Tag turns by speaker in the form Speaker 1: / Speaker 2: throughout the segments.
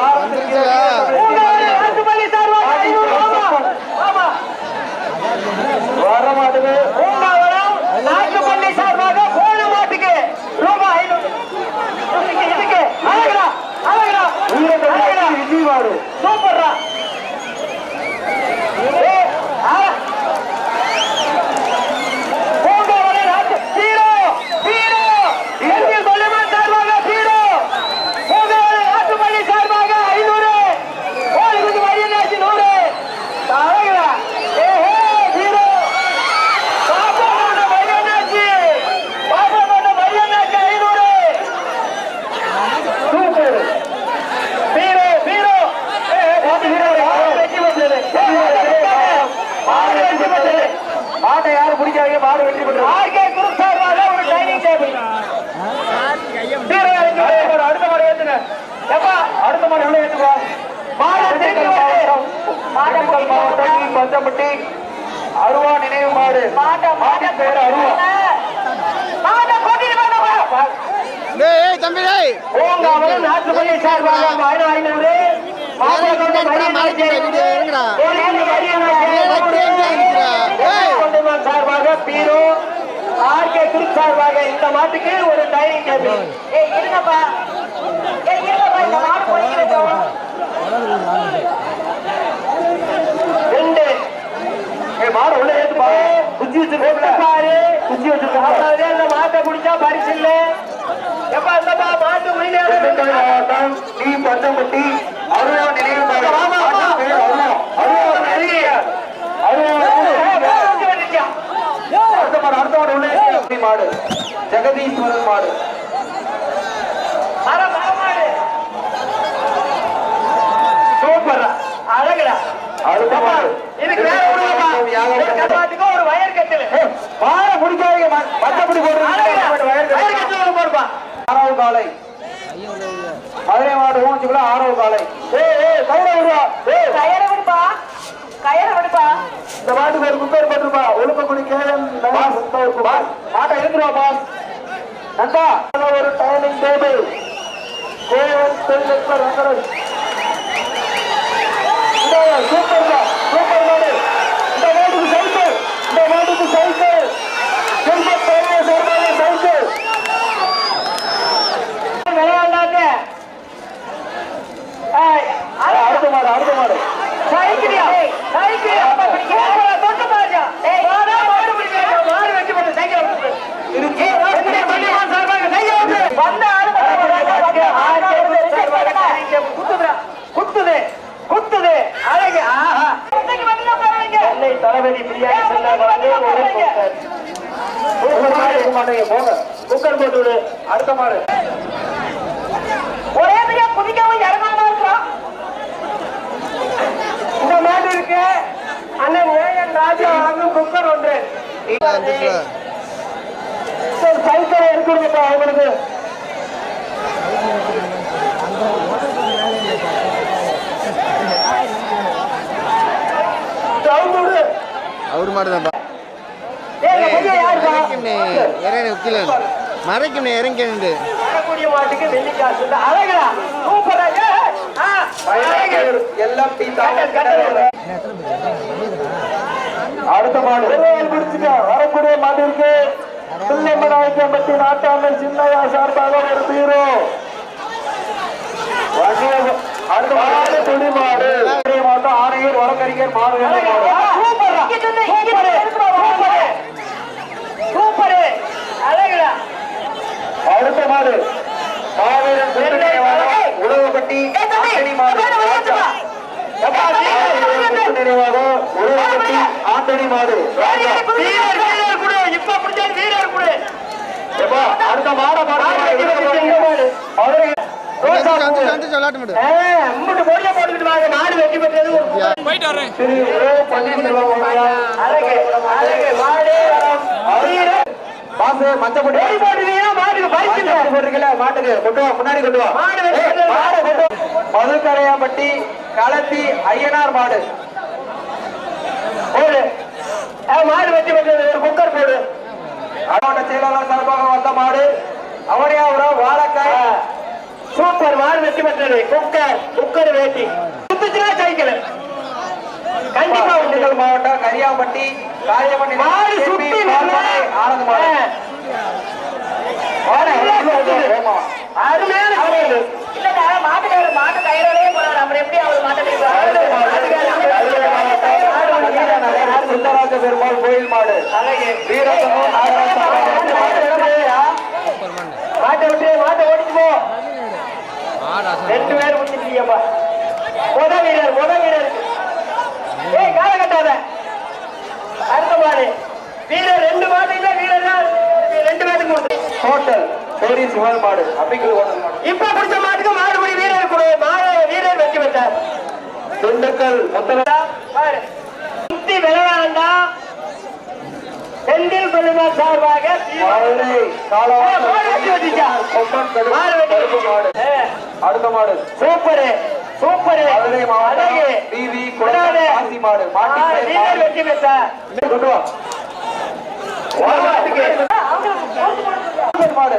Speaker 1: 아,
Speaker 2: மாட்டை யாரும் பிடிக்காதீங்க மாடு வெற்றி பெற்றது
Speaker 1: ஆர்கே குரூப் சார்பாக ஒரு டைனிங் டேபிள்
Speaker 2: அடுத்த மாடு ஏத்துங்க
Speaker 1: எப்பா
Speaker 2: அடுத்த மாடு
Speaker 1: மாடு
Speaker 2: நாமக்கல் மாவட்டம் பஞ்சப்பட்டி அருவா நினைவு மாடு
Speaker 1: மாட்ட மாட்ட
Speaker 2: பேர் அருவா
Speaker 3: தம்பி டேய்
Speaker 1: பூங்காவனம் நாட்டுப்பள்ளி சார்பாக ஐநூறு ஐநூறு சார்பாக பீரோ ஆர்கே குரூப் சார்பாக இந்த மாட்டுக்கு ஒரு டைனிங் டேபிள் ஏய் இருங்கப்பா. ஏய் இருங்கப்பா இந்த மாடு போய்க்கிறோம் ரெண்டு.
Speaker 2: ஏய் மாடு உள்ள ஏத்துப்பா. குச்சி வச்சிருக்கோம்ல
Speaker 1: பாரு.
Speaker 2: குச்சி வச்சிருக்கோம்
Speaker 1: அவ்வளவு இந்த மாட்டை பிடிச்சா பரிசு இல்ல. எப்பா இந்தப்பா மாட்டு
Speaker 2: மாவட்டம் டி பஞ்சப்பட்டி அருவா நினைவு
Speaker 1: ஆமா, ஆமா.
Speaker 2: மாட்டு பேர் அருவா அருவா நிறைய அருவா அடுத்த மாடு அடுத்த மாடு உள்ள. மாடு. ஜெகதீஸ்வரன் மாடு.
Speaker 1: சூப்பர் அழகுடா.
Speaker 2: அடுத்த மாடு.
Speaker 1: இதுக்கு வேற விடுவாப்பா. ஒரு வயர் கட்டில்.
Speaker 2: மாடை பிடிக்காதீங்க ம- மத்தபடி போட்டு
Speaker 1: வயர் கட்டில். போடுப்பா.
Speaker 2: ஆறாவது காலை. மதுரை மாவட்ட ஊழிச்சுக்குள்ள ஆறாவது காலை. ஏய் ஏய் கவுட விடுவா. ஏய்.
Speaker 1: கயரை விடுப்பா. கயரை விடுப்பா.
Speaker 2: இந்த மாட்டுக்கு ஒரு குப்பேர் போட்டுருப்பா ஒழுக்கக்குடி கேஎம் மாட்டை எழுந்துருவா பாஸ். நண்பா ஒரு டைனிங் டேபிள் கோவில் தொழில்நுட்ப ரங்கரன் சூப்பர் சூப்பர் மாடு இந்த மாட்டுக்கு சைக்கிள் இந்த மாட்டுக்கு சைக்கிள் அடுத்த மாடு அடுத்த மாடு. தளபதி பிரியாணி மாட்டேங்க போங்க குக்கர் போட்டு அடுத்த மாடு
Speaker 1: ஒரே பெரிய குதிக்கவும் இறங்காம இருக்கிறோம் இந்த இருக்கு அண்ணன் ஏஎன் ராஜா வழங்கும் குக்கர் ஒன்று.
Speaker 2: சைக்கிள் அவங்களுக்கு.
Speaker 3: அவர்
Speaker 1: யாருப்பா?
Speaker 3: மறைக்கும்னே இறங்கி
Speaker 1: வரக்கூடிய மாட்டுக்கு அழகா சூப்பரா ஏ, ஆ, அழகு.
Speaker 2: எல்லாம் டீ
Speaker 1: கட்டல், கட்டல்.
Speaker 2: அடுத்த மாடு. பிடிச்சுக்க வரக்கூடிய மாட்டிற்கு இருக்கு பிள்ளைமனாய்க்கம்பட்டி சின்னையா சார்பாக ஒரு பீரோ அடுத்த மாடு துணி மாடு துணி ஆணையர் வழக்கறிஞர் மாடு அடுத்த மாடு மாவீரன் மாவீரன் சுற்றுநினைவாக உழவுப்பட்டி ஆண்டனி மாடு.
Speaker 1: வீரர், குடு. இப்ப பிடிச்சா வீரர் குடு.
Speaker 2: அடுத்த மாட மாடு
Speaker 1: வெட்டி பெற்றது ஒரு புகழ்.
Speaker 2: திரு
Speaker 1: மாட்டுக்கு பரிசு இல்லை.
Speaker 2: மஞ்சப்பட்டி போட்டிருக்கல மாட்டுக்கு கொண்டு வா முன்னாடி கொண்டு வா. களத்தி ஐயனார் மாடு.
Speaker 1: போடு. மாடு வெட்டி பெற்றது ஒரு குக்கர் போடு.
Speaker 2: மாவட்ட செயலாளர் சார்பாக வந்த மாடு. அவனியாபுரம் வாழைக்காய்.
Speaker 1: சூப்பர் மாடு வெற்றி பெற்றது குக்கர் குக்கர் வேட்டி. சுத்துச்சுனா சைக்கிள். கண்டிப்பா
Speaker 2: திண்டுக்கல் மாவட்டம் கரியாம்பட்டி காரியமணி
Speaker 1: மாடு சுத்தி
Speaker 2: ஆனந்த மாடு
Speaker 1: அருமையான சமையல்
Speaker 4: இல்லடா மாட்டுக்காரர் மாட்டு கயிறோடயே போறாரு. அப்புறம் எப்படி அவர் மாட்டை
Speaker 2: சுந்தராஜ பெருமாள் கோயில் மாடு.
Speaker 1: மாட்டை விட்டு மாட்டை போ. ரெண்டு பேர் முடிச்சிருக்கீங்கப்பா முத வீரர் முத வீரர். ஏய் கால கட்டாத. அடுத்த மாடு. வீரர் ரெண்டு மாட்டுக்கு வீரர் ரெண்டு பேருக்கு கொடுத்து
Speaker 2: பேரி சிவன் மாடு மாடு
Speaker 1: இப்ப பிடிச்ச மாட்டுக்கு மாடுபடி வீரர் கொடு. மாடு வீரர் வெற்றி பெற்றார்.
Speaker 2: திண்டுக்கல் முத்தரா.
Speaker 1: பாரு. சுத்தி விளையாண்டா. செந்தில் பெருமாள் சார்பாக
Speaker 2: அடுத்த மாடு.
Speaker 1: சூப்பரு. சூப்பரு. அழகு.
Speaker 2: டிவி காசி மாடு. மாட்டி
Speaker 1: வெற்றி பெற்றார்.
Speaker 2: கொண்டு வா. மாடு.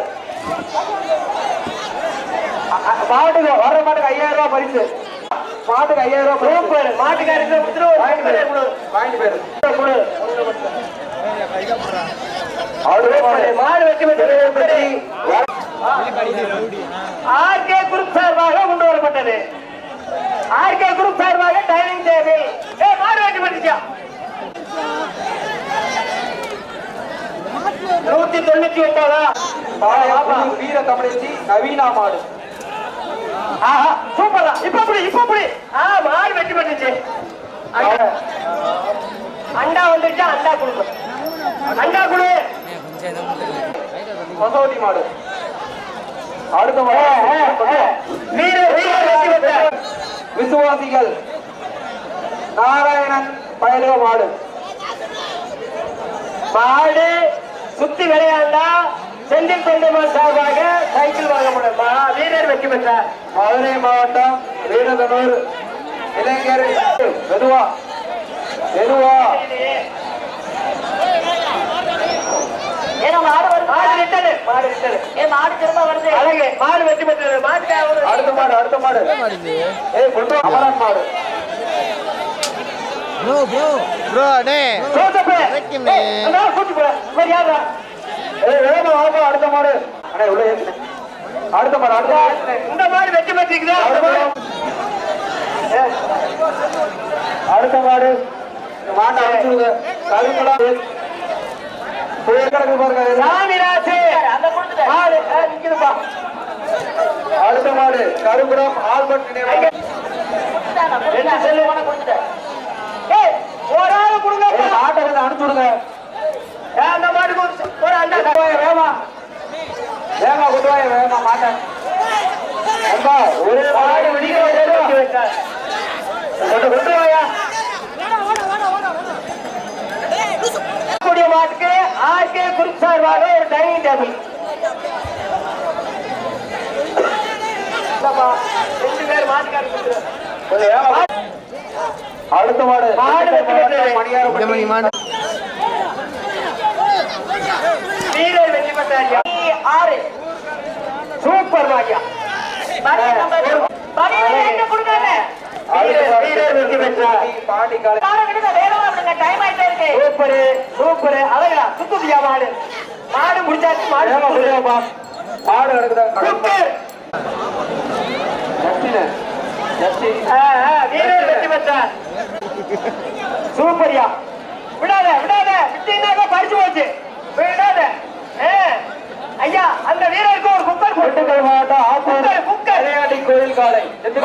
Speaker 2: மாட்டுக்கு வர்ற மாட்டுக்கு ஐயாயிரம் ரூபாய் பரிசு. மாட்டுக்கு ஐயாயிரம் ரூபாய்
Speaker 1: சூப்பர் ஒரு
Speaker 2: வாங்கிட்டு போயிரு.
Speaker 1: கொடு.
Speaker 2: வாங்கிட்டு போயிரு. மாடு
Speaker 1: வெற்றி பெற்றது ஆர்கே குரூப் சார்பாக கொண்டு வரப்பட்டது. ஆர்கே குரூப் சார்பாக டைனிங் டேபிள். ஏ மாடு வெட்டி பண்ணிச்சா நூத்தி தொண்ணூத்தி ஒன்பதா?
Speaker 2: பாளையம் வீர தமிழச்சி நவீனா மாடு.
Speaker 1: ஆஹா சூப்பர் இப்ப புடி இப்ப புடி. ஆ மாடு வெட்டி பண்ணிச்சு அண்டா. வந்துருச்சா? அண்டா கொடுக்கும் அண்டா கொடு.
Speaker 2: கொசவட்டி மாடு. அடுத்த
Speaker 1: வெற்றி
Speaker 2: விசுவாசிகள். நாராயணன் பயலுக மாடு.
Speaker 1: மாடு. சுத்தி விளையாண்டா செந்தில் தொண்டமான் சார்பாக சைக்கிள் வாங்கப்படும் மா- வீரர் வெற்றி பெற்றார்
Speaker 2: மதுரை மாவட்டம் வீரதனூர் இளைஞர் மெதுவா மெதுவா.
Speaker 4: மாடு
Speaker 1: மாடு மாடு
Speaker 4: மாடு
Speaker 1: மாடு வெற்றி பெற்றது. மாட்டுக்காக
Speaker 2: அடுத்த மாடு அடுத்த மாடு. அமரன் மாடு.
Speaker 3: ப்ரோ ப்ரோ ப்ரோ டே
Speaker 1: ஜோசப்
Speaker 3: இறக்கினே.
Speaker 1: ஏய், அண்ணா, கூட்டி போடா. இவர் யாரா?
Speaker 2: ஏய் வேகமா வாப்பா அடுத்த மாடு. அண்ணே உள்ள ஏத்துனே அடுத்த மாடு அடுத்த.
Speaker 1: இந்த மாடு வெற்றி பெற்றிருக்குதா
Speaker 2: அடுத்த மாடு. மாட்டை அனுப்பிச்சுடுங்க கருங்கடா புயல் கிடக்கு பாருங்க.
Speaker 1: சாமிராஜு.
Speaker 4: அந்த கொடுத்துட்டேன்
Speaker 1: மாடு ஆ, நிக்குதுப்பா.
Speaker 2: அடுத்த மாடு கருங்குடம் ஆல்பர்ட் நினைவாக
Speaker 1: என்ன செல்லு?
Speaker 4: கொடுத்துட்டேன்.
Speaker 1: ஒரு ஆளு கொடுங்க.
Speaker 2: வந்து அனுப்பிச்சுடுங்க
Speaker 1: ஏய், அந்த மாட்டுக்கு ஒரு- அண்டா.
Speaker 2: கொண்டு வேகமா. வேகமா கொண்டு வேகமா மாட்டேன். ஒரு
Speaker 1: மாடு வெடிக்க. கொண்டு கொண்டு வாயா கூடிய மாட்டுக்கு ஆர்கே குரூப் சார்பாக ஒரு டைனிங் டேபிள். இந்தாப்பா, ரெண்டு பேர் மாட்டுக்காரர் கொடுத்துரு.
Speaker 2: கொஞ்சம் வேகமா. அடுத்த மாடு.
Speaker 1: ஆறு. சூப்பர்
Speaker 4: இருக்கு.
Speaker 1: சூப்பர். சூப்பர். அழகா சுத்துதியா மாடு? மாடு முடிச்சாச்சு. மாடு
Speaker 2: மாடு கிடக்குதா
Speaker 1: வெற்றி பெற்றார். சூப்பர்யா. விடாத விடாத. விட்டீங்கன்னாக்கா பறிச்சு போச்சு. விடாத. ஐயா அந்த வீரருக்கு ஒரு குக்கர் போட்டு.
Speaker 2: திண்டுக்கல் மாவட்டம் ஆத்தூர்
Speaker 1: குக்கர் குக்கர்.
Speaker 2: விளையாட்டி கோயில் காலை
Speaker 1: வெட்டி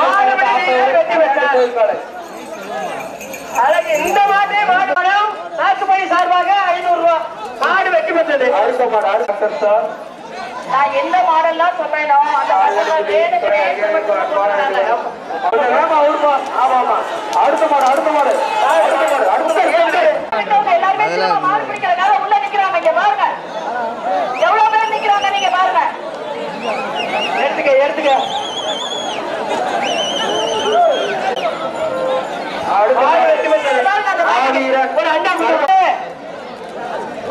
Speaker 1: அழகு இந்த மாட்டே மாடு பணம் நாட்டுப்படி சார்பாக ஐநூறு ரூபாய் மாடு வெற்றி பெற்றது.
Speaker 2: அடுத்த மாடு அடுத்த சார்
Speaker 4: நான் எந்த மாடல்லாம் சொன்னேனோ அந்த
Speaker 2: ஆமா ஆமா. அடுத்த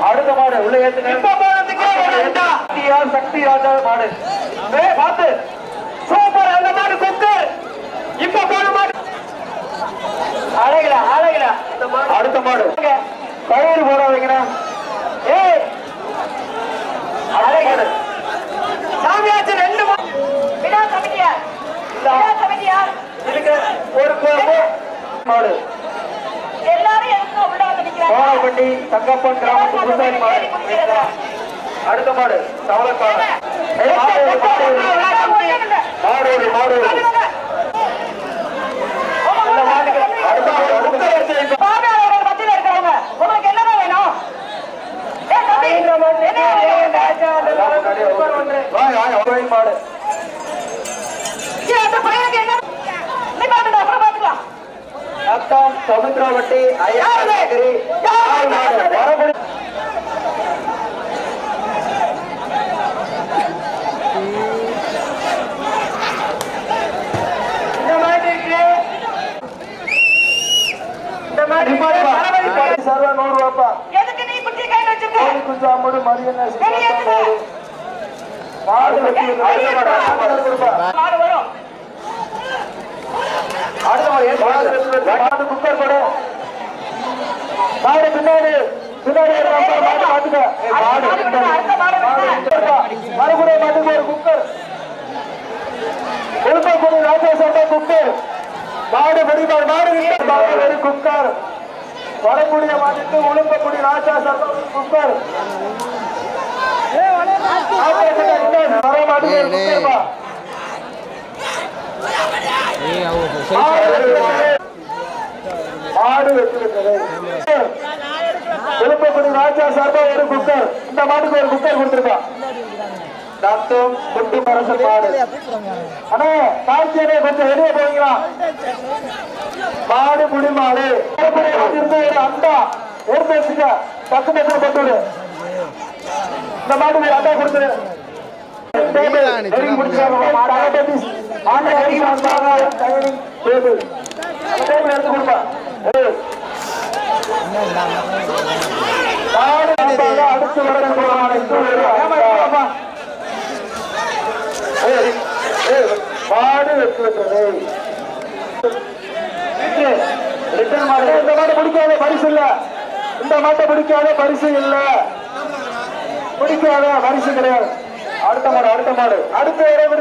Speaker 2: அடுத்த மாடு.
Speaker 4: உள்ள
Speaker 1: ஏத்துங்க. சக்தி
Speaker 2: ராஜா
Speaker 1: மாடு. பார்த்து.
Speaker 4: சூப்பர் அந்த மாடு
Speaker 2: குக்கர்.
Speaker 1: இப்ப போன மாடு.
Speaker 2: அழகில அழகில. அடுத்த மாடு.
Speaker 5: பயிர் போட
Speaker 1: வைக்கிறா
Speaker 5: ஏ. அழகில.
Speaker 1: சாமியாச்சு ரெண்டு மாடு.
Speaker 4: விடா கமிட்டியா விடா கமிட்டியா
Speaker 5: இருக்கு ஒரு மாடு. கோலப்பட்டி தங்கப்பன் கிராமத்து புதுசாரி மாடு. அடுத்த மாடு தவளக்கான மாடு. ஒரு, மாடு ஒரு. மாடு ஒரு, மாடு ஒரு. இந்த மாட்டுக்கு அடுத்த மாடு, அடுத்த மாடு.
Speaker 4: பார்வையாளர்கள் மத்தியில இருக்கிறவங்க உங்களுக்கு என்னதான் வேணும் ஏய் தம்பி, என்ன வேணும்?
Speaker 5: வாங்க, வாங்க, ஒரு மாடு
Speaker 4: ஏய், அந்த பையனுக்கு என்ன நிப்பாட்டுடா, அப்புறம் பார்த்துக்கலாம்
Speaker 5: நத்தம் சமுத்திரவட்டி ஐயனார் நகரி ஆறு மாடு வரபடி
Speaker 1: இந்த மாட்டுக்கு இந்த மாட்டுக்கு
Speaker 5: சர்வ நூறு ரூபாப்பா.
Speaker 4: எதுக்கு நீ குட்டி
Speaker 5: மாடு குக்கர் கொடு மாடு பின்னாடி. பின்னாடி மாடு மாட்டுக்க ஏய், மாடு பின்னாடி.
Speaker 4: அடுத்த மாடு
Speaker 5: மாடு
Speaker 4: விடுங்க.
Speaker 5: குக்கர்ப்பா. மறுபடியும் மாட்டுக்கு ஒரு குக்கர். கொழுப்பக்குடி ராஜேஸ்வரா குக்கர். மாடு வெடிமாடு மாடு மாடு ஒரு குக்கர். வரக்கூடிய மாட்டுக்கு உளும்பக்குடி ராஜா சர்மா குக்கர். வர மாட்டுக்கு ஒரு குக்கர்ப்பா மாடு விழுப்பக்குடி ராஜா சார்பா ஒரு குக்கர். இந்த மாட்டுக்கு ஒரு குக்கர் கொடுத்துருக்கா. தத்தம் குட்டு மரச மாடு. அண்ணே காட்சியனே கொஞ்சம் வெளியே போவீங்களா? மாடு முடி. மாடு அண்டா. எடுத்து வச்சுக்க. டக்கு டக்கு போட்டு இந்த மாட்டுக்கு அண்டா கொடுத்துரு. மாடு அகப்பட்டி. மாடு நெருங்கி வந்தாங்க. Dining table. அந்த டேபிள் எடுத்து கொடுப்பா. ஏய். மாடு அடுத்து வர மாடு வெட்டி விட்டது. ரிட்டர்ன் மாடு. இந்த மாட்டை பிடிக்காத பரிசு இல்ல இந்த மாட்டை பிடிக்காத பரிசு இல்ல பிடிக்காத பரிசு கிடையாது அடுத்த மாடு அடுத்த மாடு அடுத்த இரவு